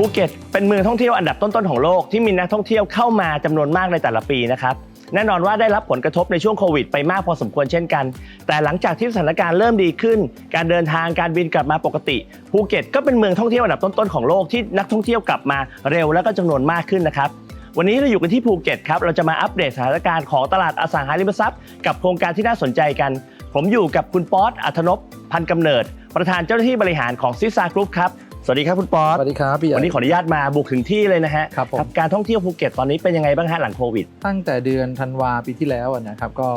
ภูเก็ตเป็นเมืองท่องเที่ยวอันดับต้นๆของโลกที่มีนักท่องเที่ยวเข้ามาจำนวนมากในแต่ละปีนะครับแน่นอนว่าได้รับผลกระทบในช่วงโควิดไปมากพอสมควรเช่นกัน แต่หลังจากที่สถานการณ์เริ่มดีขึ้น การเดินทางการบินกลับมาปกติ ภูเก็ตก็เป็นเมืองท่องเที่ยวอันดับต้นๆของโลกที่นักท่องเที่ยวกลับมาเร็วและก็จำนวนมากขึ้นนะครับ วันนี้เราอยู่กันที่ภูเก็ตครับ เราจะมาอัปเดตสถานการณ์ของตลาดอสังหาริมทรัพย์ กับโครงการที่น่าสนใจกัน ผมอยู่กับคุณป๊อตอัธนพพันธ์กำเนิด ประธานเจ้าหน้าที่บริหารของซิซากรุ๊ปครับ สวัสดีครับคุณป๊อตสวัสดีครับพี่ใหญ่วันนี้ขออนุญาตมาบุกถึงที่เลยนะฮะครับผมการท่องเที่ยวภูเก็ตตอนนี้เป็นยังไงบ้างฮะหลังโควิด ตั้งแต่เดือนธันวาปีที่แล้วอะนะครับก็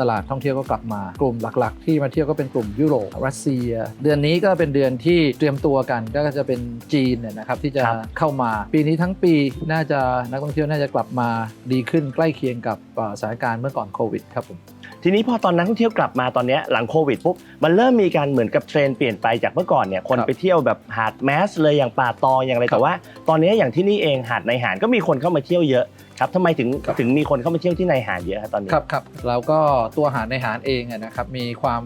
ตลาดท่องเที่ยวก็กลับมากลุ่มหลัก ๆ ที่มาเที่ยวก็เป็นกลุ่มยุโรปรัสเซีย เดือนนี้ก็เป็นเดือนที่เตรียมตัวกันก็จะเป็นจีนเนี่ยนะครับที่จะครับเข้ามา ปีนี้ทั้งปีน่าจะนักท่องเที่ยวน่าจะกลับมาดีขึ้นใกล้เคียงกับเอ่อสถานการณ์เมื่อก่อนโควิดครับผม ทีนี้พอตอนนักท่องเที่ยวกลับมาตอนเนี้ยหลังโควิดปุ๊บมันเริ่มมีการเหมือนกับเทรนด์เปลี่ยนไปจากเมื่อก่อนเนี่ยคนครับไปเที่ยวแบบหาดแมสเลยอย่างป่าตองอย่างไรครับแต่ว่า ตอนนี้อย่างที่นี่เองหาดในหาดก็มีคนเข้ามาเที่ยวเยอะครับทำไมถึงครับ ถึงมีคนเข้ามาเที่ยวที่ในหาดเยอะครับตอนนี้ ครับครับแล้วก็ตัวหาดในหาดเองอะนะครับมีความ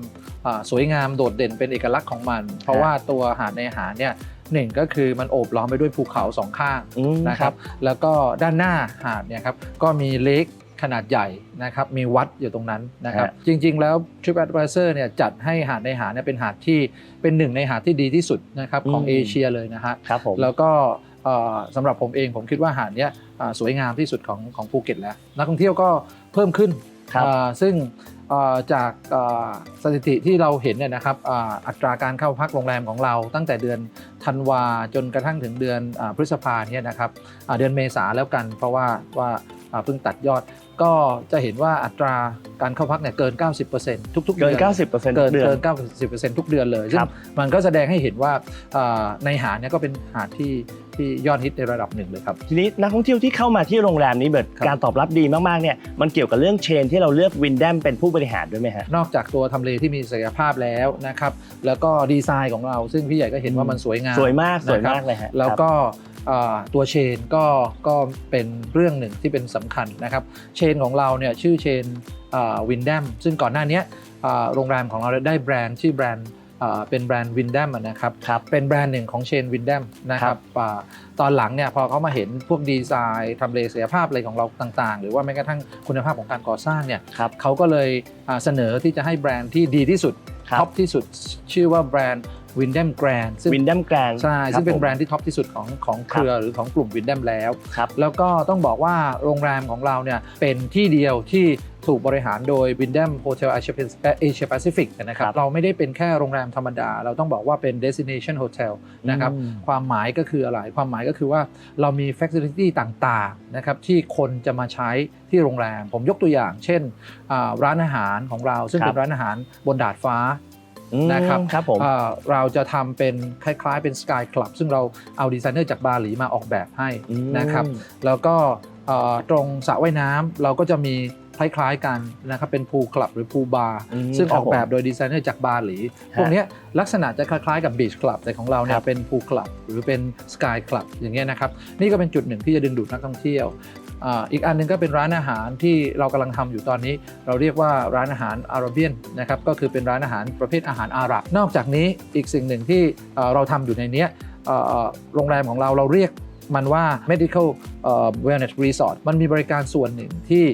อ่าสวยงามโดดเด่นเป็นเอกลักษณ์ของมัน เพราะว่าตัวหาดในหาดเนี่ยหนึ่งก็คือมันโอบล้อมไปด้วยภูเขาสองข้างอืมนะครับแล้วก็ด้านหน้าหาดเนี่ยครับก็มีเลค ขนาดใหญ่นะครับมีวัดอยู่ตรงนั้นนะครับจริง ๆ แล้ว TripAdvisor เนี่ยจัดให้หาดในหาดเนี่ยเป็นหาดที่เป็นหนึ่งในหาดที่ดีที่สุดนะครับของเอเชียเลยนะฮะครับผมแล้วก็เอ่อสำหรับผมเองผมคิดว่าหาดเนี้ยอ่าสวยงามที่สุดของของภูเก็ตแล้ว นักท่องเที่ยวก็เพิ่มขึ้นครับอ่าซึ่งเอ่อจากเอ่อสถิติที่เราเห็นเนี่ยนะครับอ่าอัตราการเข้าพักโรงแรมของเราตั้งแต่เดือนธันวาจนกระทั่งถึงเดือนอาพฤษภาเนี่ยนะครับอ่าเดือนเมษาแล้วกันเพราะว่าว่าอ่าเพิ่งตัดยอด ก็จะเห็นว่าอัตราการเข้าพักเนี่ยเกิน 90%ทุกๆเกิเดืนอน90%เปอร์เซ็นต์เกินเดือน เกิน90%ทุกเดือนเลยซึ่คงรับ มันก็แสดงให้เห็นว่าอ่าในหาดเนี่ยก็เป็นหาดที่ที่ยอดฮิตในระดับหนึ่งเลยครับ ทีนี้นักท่องเที่ยวที่เข้ามาที่โรงแรมนี้เบิดครับ การตอบรับดีมากๆเนี่ยมันเกี่ยวกับเรื่องเชนที่เราเลือกวินแดมเป็นผู้บริหารด้วยไหมฮะ นอกจากตัวทำเลที่มีศักยภาพแล้วนะครับ แล้วก็ดีไซน์ของเรา ซึ่งพี่ใหญ่ก็เห็นว่ามันสวยงาม สวยมากสวยนะครับมากเลยฮะแล้วครับก็อ่าตัวเชนก็ก็เป็นเรื่องหนึ่งที่เป็นสำคัญนะครับ เชนของเราเนี่ยชื่อเชนวินแดมซึ่งก่อนหน้าเนี้ยอ่าโรงแรมของเราได้แบรนด์ชื่อแบรนด์อ่าเป็นแบรนด์วินแดมนะครับครับ เป็นแบรนด์หนึ่งของเชนวินแดมนะคครัรับบอ่าตอนหลังเนี่ยพอเขามาเห็นพวกดีไซน์ทำเลศักยภาพอะไรของเราต่างๆ หรือว่าแม้กระทั่งคุณภาพของการก่อสร้างเนี่ยครับเขาก็เลยอ่าเสนอที่จะให้แบรนด์ที่ดีที่สุดครับท็อปที่สุดชื่อว่าแบรนด์ วินแดมแกรนซึ่งวินแดมแกรนใช่ซึ่งเป็นแบรนด์ที่ท็อปที่สุดของของเครือหรือของกลุ่มวินแดมแล้วครับแล้วก็ต้องบอกว่าโรงแรมของเราเนี่ยเป็นที่เดียวที่ถูกบริหารโดย w i n d a m Hotel Asia Asia Pacific นะครับครับเราไม่ได้เป็นแค่โรงแรมธรรมดา เราต้องบอกว่าเป็น destination hotel นะครับอืมความหมายก็คืออะไร ความหมายก็คือว่าเรามี facility ต่างๆนะครับที่คนจะมาใช้ที่โรงแรม ผมยกตัวอย่าง เช่นอ่าร้านอาหารของเรา ซึ่งครับเป็นร้านอาหารบนดาดฟ้าอืม นะครับครับผมอ่าเราจะทำเป็นคล้ายๆ เป็น Sky Club ซึ่งเราเอาดีไซเนอร์จากบาหลีมาออกแบบให้อืมนะครับแล้วก็เอ่อตรงสระว่ายน้ำเราก็จะมีคล้ายๆกันนะครับเป็นพูลคลับหรือพูลบาร์อืมซึ่งครัอบอกแบบโดยดีไซเนอร์จากบาหลีพวกเนี้ยลักษณะจะคล้ายๆกับบีชคลับแต่ของเราเนี่ครัยบเป็นพูลคลับหรือเป็นสกายคลับอย่างเงี้ยนะครับนี่ก็เป็นจุดหนึ่งที่จะดึงดูดนักท่องเที่ยว อีกอันหนึงก็เป็นร้านอาหารที่เรากำลังทำอยู่ตอนนี้ เราเรียกว่าร้านอาหารอาราเบียนนะครับก็คือเป็นร้านอาหารประเภทอาหารอาหรับ นอกจากนี้อีกสิ่งหนึ่งที่เราทำอยู่ในนี้โรงแรมของเราเราเรียกมันว่า medical wellness resort มันมีบริการส่วนหนึ่งที่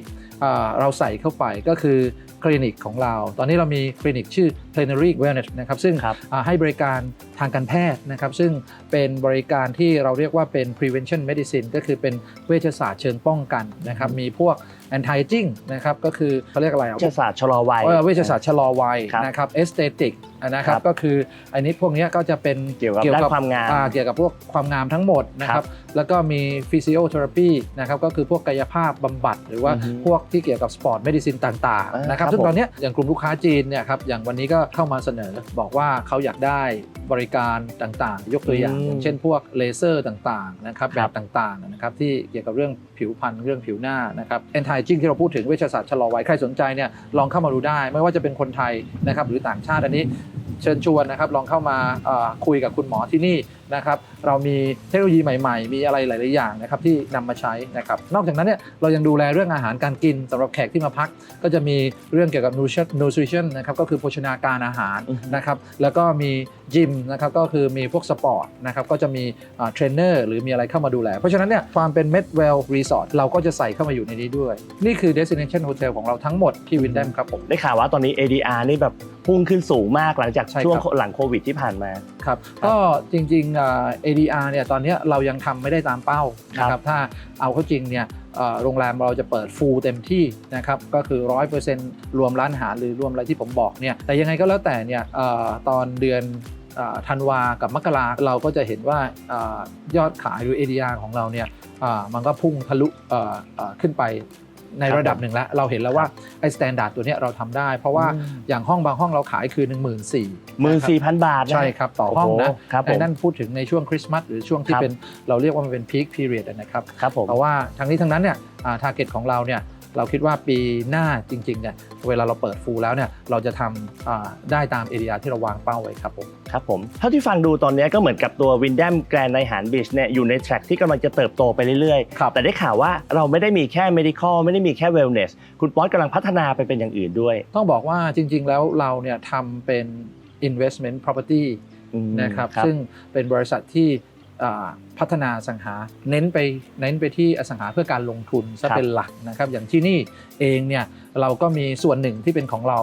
เราใส่เข้าไปก็คือ คลินิกของเรา ตอนนี้เรามีคลินิกชื่อ plenary wellness นะครับซึ่งครับอ่าให้บริการทางการแพทย์นะครับซึ่งเป็นบริการที่เราเรียกว่าเป็น prevention medicine ก็คือเป็นเวชศาสตร์เชิงป้องกันนะครับมีพวก anti aging นะครับก็คือเขาเรียกอะไรอะ เวชศาสตร์ชะลอวัย เออเวชศาสตร์ชะลอวัยครับนะครับ aesthetic นะครัครับบก็คืออันนี้พวกเนี้ยก็จะเป็นเกี่ยวกับด้านความงามอ่เกี่ยวกับพวกความงามทั้งหมดนะคครัรับบแล้วก็มี physiotherapy นะครับก็คือพวกกายภาพบำบัด หรือว่าอือฮึพวกที่เกี่ยวกับสปอร์ตเมดิซินต่างอ่าๆนะครับครับซึ่งผม ตอนเนี้ยอย่างกลุ่มลูกค้าจีนเนี่ยครับอย่างวันนี้ก็เข้ามาเสนอบอกว่าเขาอยากได้บริการต่างๆ ยกตัวอย่างอืมอย่างเช่น พวกเลเซอร์ต่างๆนะครับคแบรับบต่างๆนะครับที่เกี่ยวกับเรื่องผิวพรรณเรื่องผิวหน้านะครับ anti จริงที่เราพูดถึงเวชศาสตร์ชะลอวัยใครสนใจเนี่ยลองเข้ามาดูได้ ไม่ว่าจะเป็นคนไทยนะครับหรือต่างชาติอันนี้เชิญชวนนะครับลองเข้ามาคุยกับคุณหมอที่นี่ นะครับเรามีเทคโนโลยีใหม่ๆ มีอะไรหลาย ๆ อย่างนะครับที่นำมาใช้นะครับนอกจากนั้นเนี่ยเรายังดูแลเรื่องอาหารการกินสำหรับแขกที่มาพัก ก็จะมีเรื่องเกี่ยวกับ nutrition nutrition นะครับก็คือโภชนาการอาหารอือฮึนะครับแล้วก็มีจิมนะครับก็คือมีพวกสปอร์ตนะครับก็จะมีเทรนเนอร์หรือมีอะไรเข้ามาดูแล เพราะฉะนั้นเนี่ยความเป็น Medwell Resort เราก็จะใส่เข้ามาอยู่ในนี้ด้วย นี่คือ destination hotel ของเราทั้งหมดที่ Windham ครับผมได้ข่าวว่าตอนนี้ ADR นี่แบบพุ่งขึ้นสูงมากหลังจากใช่ครับช่วงหลังโควิดที่ผ่านมาครับก็จริงๆอ่า ADR เนี่ยตอนเนี้ยเรายังทำไม่ได้ตามเป้านะครับถ้าเอาเข้าจริงเนี่ยเอ่อโรงแรมเราจะเปิดฟูลเต็มที่นะครับก็คือ 100%รวมร้านอาหารหรือรวมอะไรที่ผมบอกเนี่ยแต่ยังไงก็แล้วแต่เนี่ยเอ่อตอนเดือนอ่าธันวากับมกราเราก็จะเห็นว่าอายอดขายหรือ ADR ของเราเนี่ยอ่ามันก็พุ่งทะลุเอ่อเอ่อขึ้นไป ในครับระดับหนึ่งแล้ว เราเห็นแล้วว่าไอ้สแตนดาร์ดตัวเนี้ยเราทำได้ เพราะว่าอืมอย่างห้องบางห้องเราขายคือ 1 4 0 0 0หมื่นสี่พันบาทนะใช่ครับ ต่อห้องนะโโครับผไอ้มนั่นพูดถึงในช่วงคริสต์มาสหรือช่วงที่ครับเป็นเราเรียกว่ามันเป็นพีคพีเรียดนะครับครับผมเพราะว่าทั้งนี้ทั้งนั้นเนี่ยทาร์เก็ตของเราเนี่ย เราคิดว่าปีหน้าจริงๆเนี่ยเวลาเราเปิดฟูลแล้วเนี่ยเราจะทำอ่าได้ตามเอเรียที่เราวางเป้าไว้ครับผมครับผมเท่าที่ฟังดูตอนนี้ก็เหมือนกับตัววิน d ดมแกรนในหารบีชเนี่ยอยู่ในแทร็กที่กำลังจะเติบโตไปเรื่อยครับๆแต่ได้ข่าวว่าเราไม่ได้มีแค่ medical ไม่ได้มีแค่ wellness คุณป๊อตกำลังพัฒนาไปเป็นอย่างอื่นด้วย ต้องบอกว่าจริง ๆ แล้วเราเนี่ยทำเป็น investment property อืมนะครับซึ่งเป็นบริษัทที่อ่า พัฒนาอสังหาเน้นไปเน้นไปที่อสังหาเพื่อการลงทุนซะครับเป็นหลักนะครับ อย่างที่นี่เองเนี่ยเราก็มีส่วนหนึ่งที่เป็นของเรา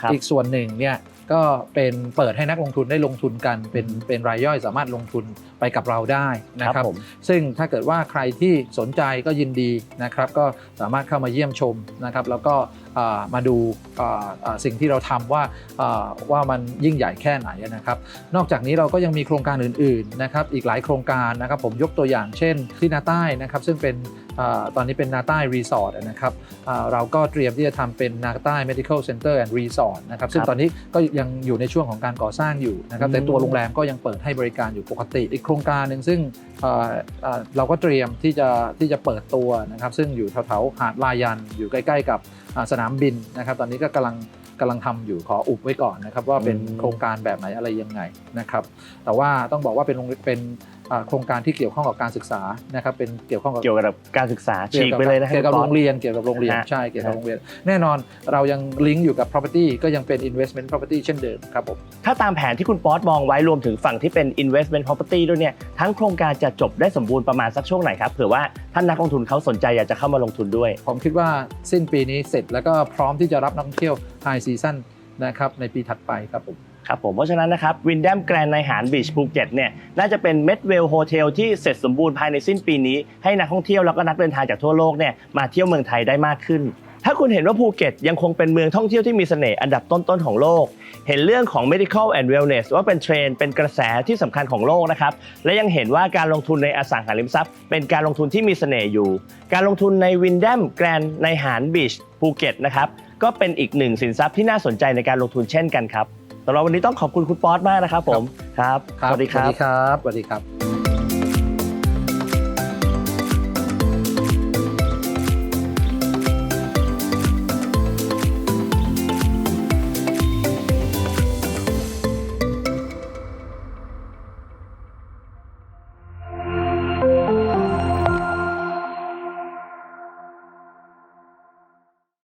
ครับอีกส่วนหนึ่งเนี่ยก็เป็นเปิดให้นักลงทุนได้ลงทุนกันเป็นเป็นรายย่อยสามารถลงทุนไปกับเราได้นะครับผมซึ่งถ้าเกิดว่าใครที่สนใจก็ยินดีนะครับ ก็สามารถเข้ามาเยี่ยมชมนะครับ แล้วก็อ่ามาดูอ่าอ่าสิ่งที่เราทำว่าอ่าว่ามันยิ่งใหญ่แค่ไหนนะครับ นอกจากนี้เราก็ยังมีโครงการอื่นๆนะครับอีกหลายโครงการนะครับผมยกตัวอย่างเช่นที่นาใต้นะครับซึ่งเป็นอาตอนนี้เป็นนาใต้รีสอร์ทนะครับอ่าเราก็เตรียมที่จะทำเป็นนาใต้ medical center and resort นะครับซึ่งครับตอนนี้ก็ยังอยู่ในช่วงของการก่อสร้างอยู่นะครับอืมแต่ตัวโรงแรมก็ยังเปิดให้บริการอยู่ปกติ อีกโครงการหนึ่งซึ่งอ่าอ่าเราก็เตรียมที่จะที่จะเปิดตัวนะครับซึ่งอยู่แถวๆหาดลายันอยู่ใกล้ ๆ กับอ่าสนามบินนะครับ ตอนนี้ก็กำลังกำลังทำอยู่ขออุบไว้ก่อนนะครับ ว่าเป็นอืมโครงการแบบไหนอะไรยังไงนะครับ แต่ว่าต้องบอกว่าเป็นโรงเป็นอ่า โครงการที่เกี่ยวข้องกับการศึกษานะครับเป็นเกี่ยวข้องกับเกี่ยวกับการศึกษาฉีกไปเลยนะเกี่ยวกับคุณโรป๊อตงเรียนเกี่ยวกับโรงเรียนฮะใช่เกี่ยวกับโรงเรียน แน่นอนเรายังลิงก์อยู่กับ property ก็ยังเป็น investment property เช่นเดิมครับผมถ้าตามแผนที่คุณป๊อตมองไว้รวมถึงฝั่งที่เป็น investment property ด้วยเนี่ยทั้งโครงการจะจบได้สมบูรณ์ประมาณสักช่วงไหนครับเผื่อว่าท่านนักลงทุนเขาสนใจอยากจะเข้ามาลงทุนด้วย ผมคิดว่าสิ้นปีนี้เสร็จแล้วก็พร้อมที่จะรับนักท่องเที่ยว high season นะครับในปีถัดไปครับผม ครับผมเพราะฉะนั้นนะครับวิน d ดมแกรนในหารบีชภูเก็ตเนี่ยน่าจะเป็นเมดเวลโฮเทลที่เสร็จสมบูรณ์ภายในสิ้นปีนี้ ให้นักท่องเที่ยวแล้วก็นักเดินทางจากทั่วโลกเนี่ยมาเที่ยวเมืองไทยได้มากขึ้น ถ้าคุณเห็นว่าภูเก็ตยังคงเป็นเมืองท่องเที่ยวที่มีเสน่ห์อันดับต้นๆของโลก เห็นเรื่องของ medical and wellness ว่าเป็นเทรนด์เป็นกระแสที่สำคัญของโลกนะครับและยังเห็นว่าการลงทุนในอสังหาริมทรัพย์ เป็นการลงทุนที่มีเสน่ห์อยู่ การลงทุนในวิน d ดมแกรนในหารบีชภูเก็ตนะครับก็เป็นอีกหนึ่งสินทรัพย์ที่น่าสนใจในการลงทุนเช่นกันครับ สำหรับวันนี้ต้องขอบคุณคุณป๊อตมากนะครับผมครับสวัสดีคสวัรัสบดีครับสวัสดีครับ